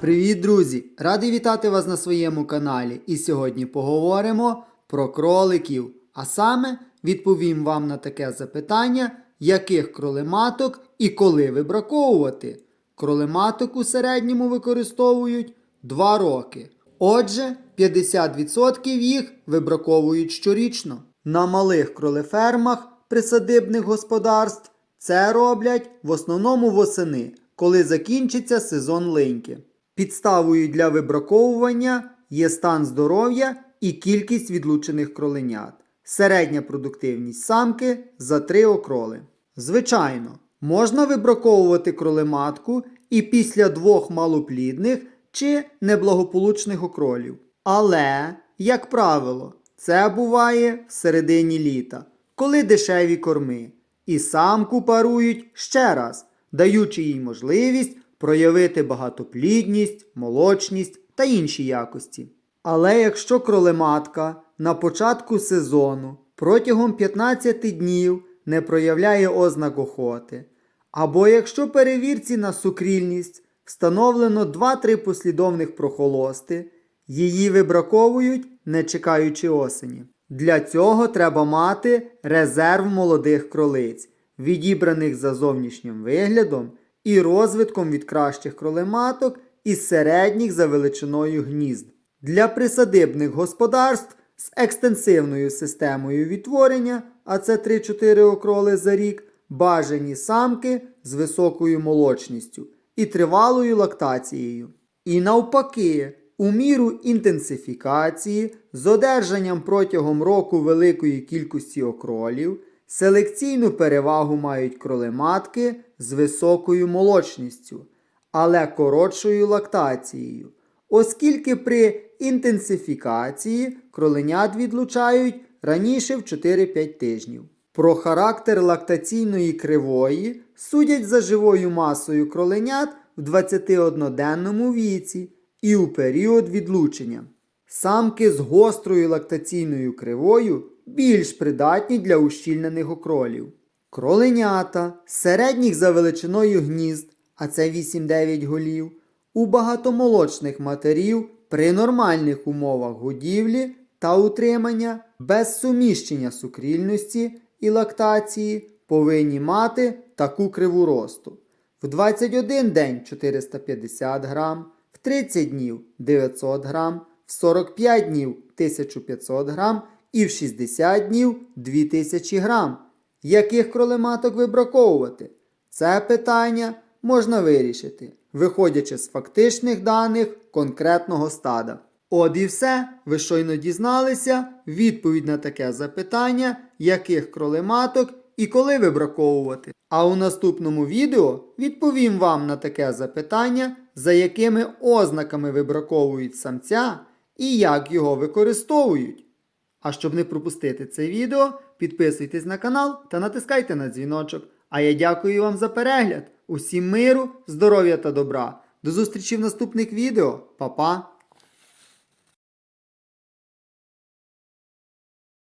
Привіт, друзі! Радий вітати вас на своєму каналі. І сьогодні поговоримо про кроликів. А саме відповім вам на таке запитання, яких кролематок і коли вибраковувати. Кролематок у середньому використовують 2 роки. Отже, 50% їх вибраковують щорічно. На малих кролефермах присадибних господарств це роблять в основному восени, коли закінчиться сезон линьки. Підставою для вибраковування є стан здоров'я і кількість відлучених кроленят. Середня продуктивність самки за 3 окроли. Звичайно, можна вибраковувати кролематку і після двох малоплідних чи неблагополучних окролів. Але, як правило, це буває в середині літа, коли дешеві корми, і самку парують ще раз, даючи їй можливість проявити багатоплідність, молочність та інші якості. Але якщо кролематка на початку сезону протягом 15 днів не проявляє ознак охоти, або якщо перевірці на сукрільність встановлено 2-3 послідовних прохолости, її вибраковують, не чекаючи осені. Для цього треба мати резерв молодих кролиць, відібраних за зовнішнім виглядом і розвитком від кращих кролематок із середніх за величиною гнізд. Для присадибних господарств з екстенсивною системою відтворення, а це 3-4 окроли за рік, бажані самки з високою молочністю і тривалою лактацією. І навпаки, у міру інтенсифікації з одержанням протягом року великої кількості окролів, селекційну перевагу мають кролематки з високою молочністю, але коротшою лактацією, оскільки при інтенсифікації кроленят відлучають раніше в 4-5 тижнів. Про характер лактаційної кривої судять за живою масою кроленят в 21-денному віці і у період відлучення. Самки з гострою лактаційною кривою більш придатні для ущільнених окролів. Кроленята середніх за величиною гнізд, а це 8-9 голів, у багатомолочних матерів при нормальних умовах годівлі та утримання без суміщення сукрільності і лактації повинні мати таку криву росту. В 21 день 450 грам, в 30 днів 900 грам, в 45 днів 1500 грам і в 60 днів 2000 грам. Яких кролематок вибраковувати? Це питання можна вирішити, виходячи з фактичних даних конкретного стада. От і все, ви щойно дізналися відповідь на таке запитання, яких кролематок і коли вибраковувати. А у наступному відео відповім вам на таке запитання, за якими ознаками вибраковують самця і як його використовують. А щоб не пропустити це відео, підписуйтесь на канал та натискайте на дзвіночок. А я дякую вам за перегляд. Усім миру, здоров'я та добра. До зустрічі в наступних відео. Па-па!